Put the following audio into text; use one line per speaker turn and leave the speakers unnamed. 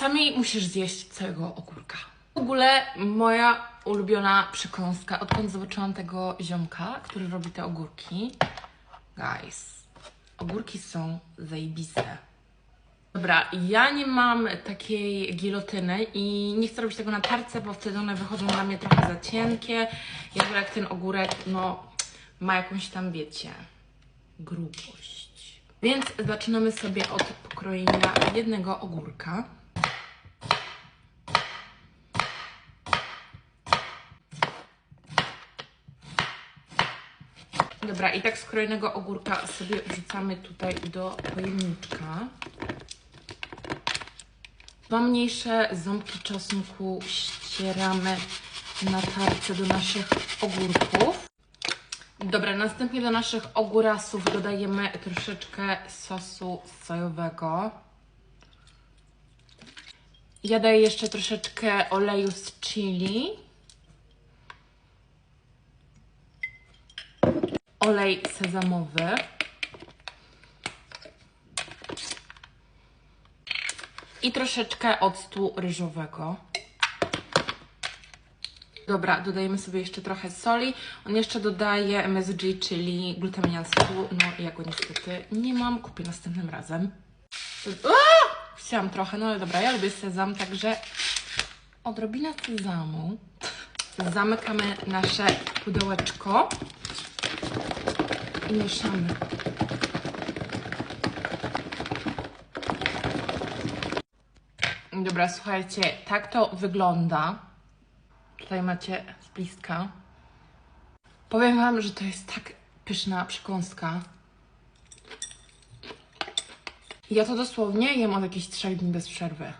czasami musisz zjeść całego ogórka. W ogóle moja ulubiona przekąska, odkąd zobaczyłam tego ziomka, który robi te ogórki. Guys, ogórki są zajebiste. Dobra, ja nie mam takiej gilotyny i nie chcę robić tego na tarce, bo wtedy one wychodzą dla mnie trochę za cienkie. Ja wolę jak ten ogórek, no, ma jakąś tam, wiecie, grubość. Więc zaczynamy sobie od pokrojenia jednego ogórka. Dobra, i tak skrojonego ogórka sobie wrzucamy tutaj do pojemniczka. Dwa mniejsze ząbki czosnku ścieramy na tarce do naszych ogórków. Dobra, następnie do naszych ogórasów dodajemy troszeczkę sosu sojowego. Ja daję jeszcze troszeczkę oleju z chili. Olej sezamowy. I troszeczkę octu ryżowego. Dobra, dodajemy sobie jeszcze trochę soli. On jeszcze dodaje MSG, czyli glutamian sodu. No, ja go niestety nie mam. Kupię następnym razem. Chciałam trochę, no ale dobra, ja lubię sezam, także odrobina sezamu. Zamykamy nasze pudełeczko mieszamy. Dobra, słuchajcie, tak to wygląda. Tutaj macie z bliska. Powiem Wam, że to jest tak pyszna przekąska. Ja to dosłownie jem od jakichś trzech dni bez przerwy.